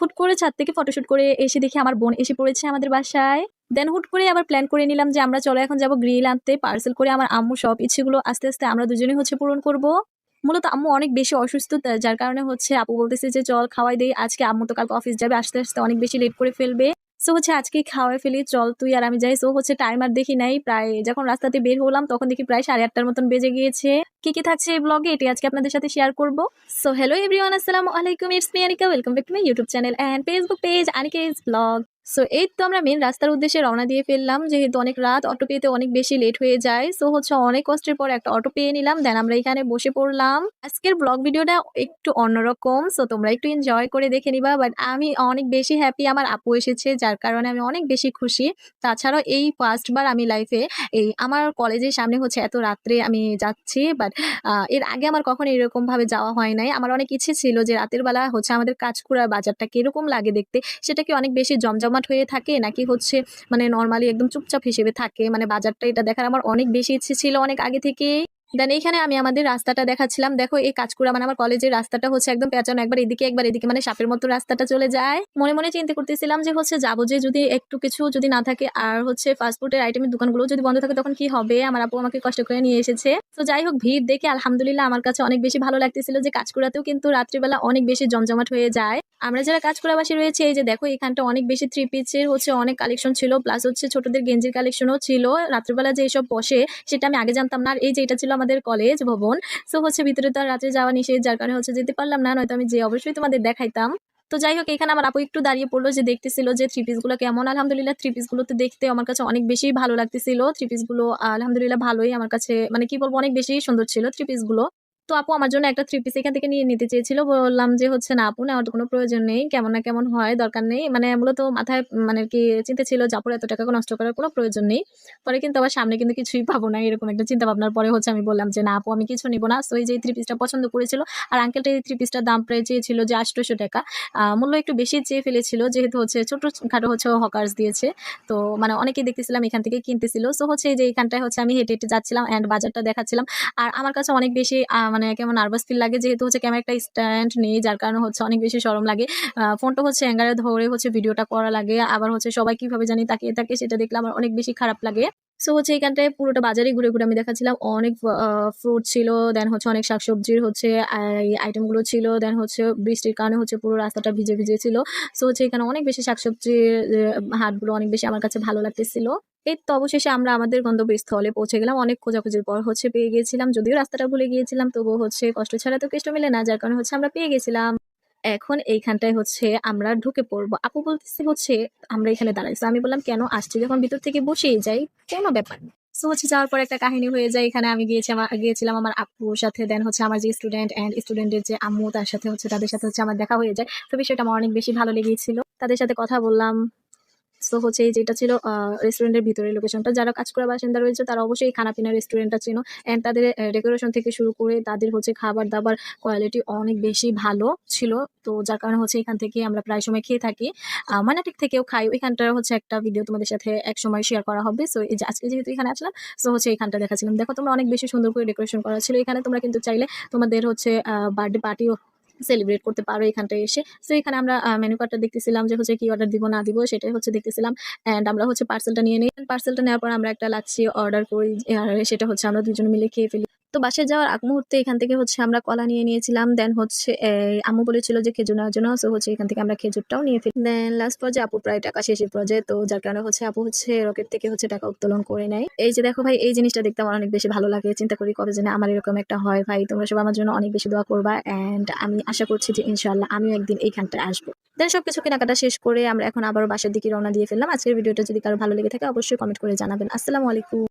হুট করে ছাদ থেকে ফটোশুট করে এসে দেখি আমার বোন এসে পড়েছে আমাদের বাসায়। দেন হুট করে আবার প্ল্যান করে নিলাম যে আমরা চলো এখন যাব গ্রিল আনতে পার্সেল করে আমার আম্মু সব ইচ্ছেগুলো আস্তে আস্তে আমরা দুজনেই হচ্ছে পূরণ করব। মূলত আম্মু অনেক বেশি অসুস্থ যার কারণে হচ্ছে আপু বলতেছে যে, চল খাওয়াই দেই, আজকে আম্মু তো কালকে অফিস যাবে, আস্তে আস্তে অনেক বেশি লেট করে ফেলবে। সো হচ্ছে আজকে খাওয়াই ফেলি, চল তুই আর আমি যাই। সো হচ্ছে টাইম আর দেখি নাই, প্রায় যখন রাস্তাতে বের হলাম, তখন দেখি প্রায় সাড়ে আটটার মতন বেজে গিয়েছে। কি কি থাকছে এই ব্লগে এটি আজকে আপনাদের সাথে শেয়ার করব। সো হ্যালো এভরিওয়ান আসসালামু আলাইকুম it's me Anika welcome back to my YouTube channel and Facebook page Anika is blog so এই তো আমরা মেন রাস্তার উদ্দেশ্যে রওনা দিয়ে ফেললাম, যেহেতু অনেক রাত অটো পেতে অনেক বেশি লেট হয়ে যায়। সো হচ্ছে অনেক কষ্টের পর একটা অটো পেয়ে নিলাম দেন আমরা এখানে বসে পড়লাম। আজকের ব্লগ ভিডিওটা একটু অন্যরকম সো তোমরা একটু এনজয় করে দেখে নিবা। বাট আমি অনেক বেশি হ্যাপি আমার আপু এসেছে, যার কারণে আমি অনেক বেশি খুশি। তাছাড়াও এই ফার্স্টবার আমি লাইফে এই আমার কলেজের সামনে হচ্ছে এত রাত্রে আমি যাচ্ছি বাট এর আগে আমার কখনো এরকমভাবে যাওয়া হয় নাই। আমার অনেক ইচ্ছে ছিল যে রাতের বেলা হচ্ছে আমাদের কাজকুড়া বাজারটা কীরকম লাগে দেখতে, সেটাকে অনেক বেশি জমজমাট হয়ে থাকে নাকি হচ্ছে মানে নর্মালি একদম চুপচাপ হিসেবে থাকে? মানে বাজারটা এটা দেখার আমার অনেক বেশি ইচ্ছে ছিল অনেক আগে থেকে দেন এইখানে আমি আমাদের রাস্তাটা দেখাচ্ছিলাম। দেখো এই কাজকুড়া মানে আমার কলেজের রাস্তাটা হচ্ছে একদম পেঁচানো, একবার এদিকে একবার এদিকে মানে সাপের মতো রাস্তাটা চলে যায়। মনে মনে চিন্তা করতেছিলাম যে হচ্ছে যাব যে যদি একটু কিছু যদি না থাকে, আর হচ্ছে ফাস্টফুডের আইটেমের দোকানগুলো যদি বন্ধ থাকে, তখন কি হবে? আমার আপু আমাকে কষ্ট করে নিয়ে এসেছে। তো যাই হোক, ভিড় দেখে আলহামদুলিল্লাহ আমার কাছে অনেক বেশি ভালো লাগতেছিল যে কাজকুড়াতেও কিন্তু রাত্রিবেলা অনেক বেশি জমজমাট হয়ে যায়। আমরা যারা কাজকুড়াবাসী রয়েছে, এই যে দেখো এখানটা অনেক বেশি থ্রি পিচের হচ্ছে অনেক কালেকশন ছিল প্লাস হচ্ছে ছোটদের গেঞ্জির কালেকশনও ছিল। রাত্রিবেলা যে সব বসে, সেটা আমি আগে জানতাম না। আর এই যে এটা ছিল আমাদের কলেজ ভবন। সো হচ্ছে ভিতরে তো আর রাত্রে যাওয়া নিষেধ, যার কারণে হচ্ছে যেতে পারলাম না, নয়তো আমি যে অবশ্যই তোমাদের দেখাইতাম। তো যাই হোক, এখানে আমার আপু একটু দাঁড়িয়ে পড়ল, যে দেখতেছিল যে থ্রি পিসগুলো কেমন। আলহামদুলিল্লাহ থ্রি পিসগুলো তো দেখতে আমার কাছে অনেক বেশি ভালো লাগতেছিল। থ্রি পিসগুলো আলহামদুলিল্লাহ, ভালোই আমার কাছে মানে কি বলব, অনেক বেশি সুন্দর ছিল থ্রি পিসগুলো তো আপু আমার জন্য একটা থ্রি পিস এখান থেকে নিয়ে নিতে চেয়েছিল। বললাম যে, হচ্ছে না আপু, নেওয়ার কোনো প্রয়োজন নেই। কেমন না কেমন হয়, দরকার নেই। মানে মূলত মাথায় মানে কি চিন্তা ছিল যে এত টাকা নষ্ট করার কোনো প্রয়োজন নেই। পরে কিন্তু আবার সামনে কিন্তু কিছুই পাবো না, এরকম একটা চিন্তা ভাবনার পরে হচ্ছে আমি বললাম যে, না আপু, আমি কিছু নিবো না। সো এই যে থ্রি পিসটা পছন্দ করেছিল, আর আঙ্কেলটা এই থ্রি পিসটার দাম প্রায় চেয়েছিল যে, আটশোশো টাকা। মূল্য একটু বেশি চেয়ে ফেলেছিল, যেহেতু হচ্ছে ছোট খাটো হচ্ছে হকার্স দিয়েছে। তো মানে অনেকেই দেখতেছিলাম এখান থেকে কিনতেছিল। সো হচ্ছে যে এখানটায় হচ্ছে আমি হেঁটে হেঁটে যাচ্ছিলাম অ্যান্ড বাজারটা দেখাচ্ছিলাম। আর আমার কাছে অনেক বেশি মানে কেমন নার্ভাস ফিল লাগে যেহেতু হচ্ছে ক্যামেরাটা স্ট্যান্ড নেই, যার কারণে হচ্ছে অনেক বেশি সরম লাগে। ফোনটা হচ্ছে অ্যাঙ্গারে ধরে হচ্ছে ভিডিওটা করা লাগে। আবার হচ্ছে সবাই কীভাবে জানি তাকিয়ে থাকে সেটা দেখলে আমার অনেক বেশি খারাপ লাগে। সো হচ্ছে এইখানটায় পুরোটা বাজারে ঘুরে ঘুরে আমি দেখাচ্ছিলাম। অনেক ফ্রুট ছিল দেন হচ্ছে অনেক শাকসবজির হচ্ছে আইটেমগুলো ছিল দেন হচ্ছে বৃষ্টির কারণে হচ্ছে পুরো রাস্তাটা ভিজে ভিজে ছিল। সো হচ্ছে এখানে অনেক বেশি শাকসবজির হাটগুলো অনেক বেশি আমার কাছে ভালো লাগতেছিল। এই তো অবশেষে আমরা আমাদের গন্তব্যস্থলে পৌঁছে গেলাম। অনেক খোঁজাখুঁজির পর হচ্ছে পেয়ে গিয়েছিলাম। যদিও রাস্তাটা ভুলে গিয়েছিলাম, তবুও হচ্ছে কষ্ট ছাড়া তো কেষ্ট মেলে না, যার কারণে হচ্ছে আমরা পেয়ে গেছিলাম। এখন এইখানটায় হচ্ছে আমরা ঢুকে পড়ব। আপু বলতেছে হচ্ছে, আমরা এখানে দাঁড়াইছি আমি বললাম, কেন আসছি? যখন ভিতর থেকে বসেই যাই, কোনো ব্যাপার না। সো হচ্ছে যাওয়ার পর একটা কাহিনী হয়ে যায়। এখানে আমি গিয়েছি আমার গিয়েছিলাম আমার আপুর সাথে দেন হচ্ছে আমার যে স্টুডেন্ট অ্যান্ড স্টুডেন্টের যে আম্মু, তার সাথে হচ্ছে, তাদের সাথে হচ্ছে আমার দেখা হয়ে যায়। তো বিষয়টা আমার অনেক বেশি ভালো লেগেছিল। তাদের সাথে কথা বললাম। সো হচ্ছে এই যেটা ছিল রেস্টুরেন্টের ভিতরে লোকেশনটা যারা কাজ করা বাসিন্দা রয়েছে, তারা অবশ্যই খানাপিনা রেস্টুরেন্টটা চেনো। অ্যান্ড তাদের ডেকোরেশন থেকে শুরু করে তাদের হচ্ছে খাবার দাবার কোয়ালিটি অনেক বেশি ভালো ছিল। তো যার কারণে হচ্ছে এখান থেকে আমরা প্রায় সময় খেয়ে থাকি। মানাটিক থেকেও খাই। ওইখানটার হচ্ছে একটা ভিডিও তোমাদের সাথে এক সময় শেয়ার করা হবে। সো এই যে আজকে যেহেতু এখানে আসলাম সো হচ্ছে এখানটা দেখাচ্ছিলাম। দেখো, তোমরা অনেক বেশি সুন্দর করে ডেকোরেশন করা ছিল। এখানে তোমরা কিন্তু চাইলে তোমাদের হচ্ছে বার্থডে পার্টিও সেলিব্রেট করতে পারো এখানটায় এসে। সো এখানে আমরা মেনু কার্ডটা দেখতেছিলাম যে হচ্ছে কি অর্ডার দিব, না দিব, সেটাই হচ্ছে দেখতেছিলাম। অ্যান্ড আমরা হচ্ছে পার্সেলটা নিয়ে নিই। পার্সেলটা নেওয়ার পর আমরা একটা লাচ্ছি অর্ডার করি সেটা হচ্ছে আমরা দুজন মিলে খেয়ে ফেলি। তো বাসায় যাওয়ার আগ মুহূর্তে এখান থেকে হচ্ছে আমরা কলা নিয়ে নিয়েছিলাম দেন হচ্ছে আম্মু বলেছিল যে খেজুর নেওয়ার জন্য সো হচ্ছে এখান থেকে আমরা খেজুরটাও নিয়ে ফেলি দেন লাস্ট পর্যায়ে আপু প্রায় টাকা শেষের পর্যায়ে তো যার কারণে হচ্ছে আপু হচ্ছে রকেট থেকে হচ্ছে টাকা উত্তোলন করে নেয়। এই যে দেখো ভাই, এই জিনিসটা দেখতে আমার অনেক বেশি ভালো লাগে, চিন্তা করি কবে যেন আমার এরকম একটা হয় ভাই, তোমরা সব আমার জন্য অনেক বেশি দোয়া করবা অ্যান্ড আমি আশা করছি যে ইনশাল্লাহ আমিও একদিন এইখানটায় আসব। দেন সব কিছু কেনাকাটা শেষ করে আমরা এখন আবার বাসার দিকে রওনা দিয়ে ফেললাম। আজকের ভিডিওটা যদি কারও ভালো লেগে থাকে, অবশ্যই কমেন্ট করে জানাবেন। আসসালামু আলাইকুম।